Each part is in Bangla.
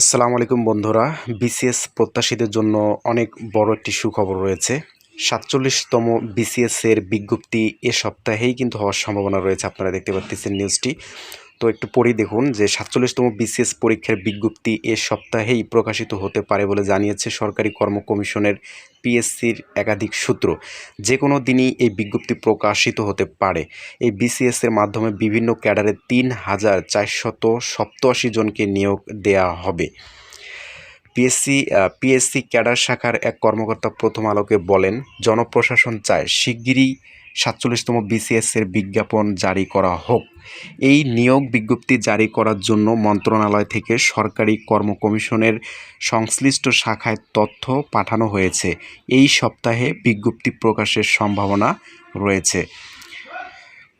আসসালামু আলাইকুম বন্ধুরা বিসিএস প্রত্যাশীদের জন্য অনেক বড় একটি সুখবর রয়েছে। সাতচল্লিশতম বিসিএস এর বিজ্ঞপ্তি এ সপ্তাহেই কিন্তু হওয়ার সম্ভাবনা রয়েছে, আপনারা দেখতে পাচ্ছেন নিউজটি তো একটু পরেই দেখুন যে সাতচল্লিশতম বিসিএস পরীক্ষার বিজ্ঞপ্তি এ সপ্তাহেই প্রকাশিত হতে পারে বলে জানিয়েছে সরকারি কর্ম কমিশনের পিএসসির একাধিক সূত্র। যে কোনো দিনই এই বিজ্ঞপ্তি প্রকাশিত হতে পারে। এই বিসিএস এর মাধ্যমে বিভিন্ন ক্যাডারে তিন হাজার চারশত সপ্তআশি জনকে নিয়োগ দেয়া হবে। পিএসসি পিএসসি ক্যাডার শাখার এক কর্মকর্তা প্রথম আলোকে বলেন, জনপ্রশাসন চায় শিগগিরই সাতচল্লিশতম বিসিএস এর বিজ্ঞাপন জারি করা হোক। এই নিয়োগ বিজ্ঞপ্তি জারি করার জন্য মন্ত্রণালয় থেকে সরকারি কর্ম কমিশনের সংশ্লিষ্ট শাখায় তথ্য পাঠানো হয়েছে। এই সপ্তাহে বিজ্ঞপ্তি প্রকাশের সম্ভাবনা রয়েছে।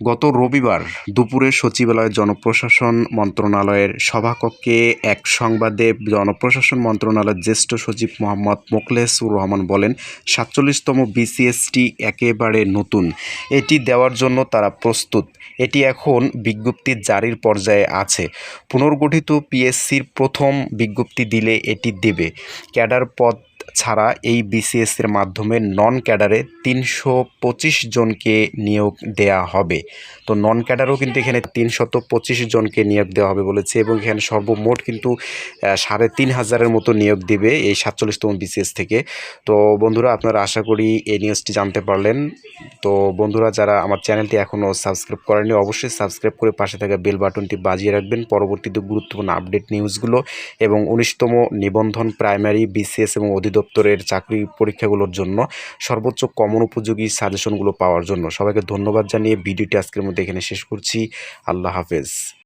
গত রবিবার দুপুরে সচিবালয় জনপ্রশাসন মন্ত্রণালয়ের সভাকক্ষে এক সংবাদে জনপ্রশাসন মন্ত্রণালয়ের জ্যেষ্ঠ সচিব মোহাম্মদ মোখলেসুর রহমান বলেন, সাতচল্লিশতম বিসিএসটি একেবারে নতুন। এটি দেওয়ার জন্য তারা প্রস্তুত। এটি এখন বিজ্ঞপ্তি জারির পর্যায়ে আছে। পুনর্গঠিত পিএসসির প্রথম বিজ্ঞপ্তি দিলে এটি দেবে। ক্যাডার পদ ছাড়া এই বিসিএস এর মাধ্যমে নন ক্যাডারে তিনশো পঁচিশ জনকে নিয়োগ দেয়া হবে। তো নন ক্যাডারও কিন্তু এখানে তিনশত পঁচিশ জনকে নিয়োগ দেওয়া হবে বলেছে এবং এখানে সর্বমোট কিন্তু সাড়ে তিন হাজারের মতো নিয়োগ দেবে এই সাতচল্লিশতম বিসিএস থেকে। তো বন্ধুরা, আপনারা আশা করি এই নিউজটি জানতে পারলেন। তো বন্ধুরা, যারা আমার চ্যানেলটি এখনও সাবস্ক্রাইব করেনি অবশ্যই সাবস্ক্রাইব করে পাশে থাকা বেল বাটনটি বাজিয়ে রাখবেন পরবর্তীতে গুরুত্বপূর্ণ আপডেট নিউজগুলো এবং উনিশতম নিবন্ধন প্রাইমারি বিসিএস এবং অধিদপ্তরের চাকরি পরীক্ষাগুলোর জন্য সর্বোচ্চ কমন উপযোগী সাজেশনগুলো পাওয়ার জন্য। সবাইকে ধন্যবাদ জানিয়ে ভিডিওটি আজকের মধ্যে এখানে শেষ করছি। আল্লাহ হাফেজ।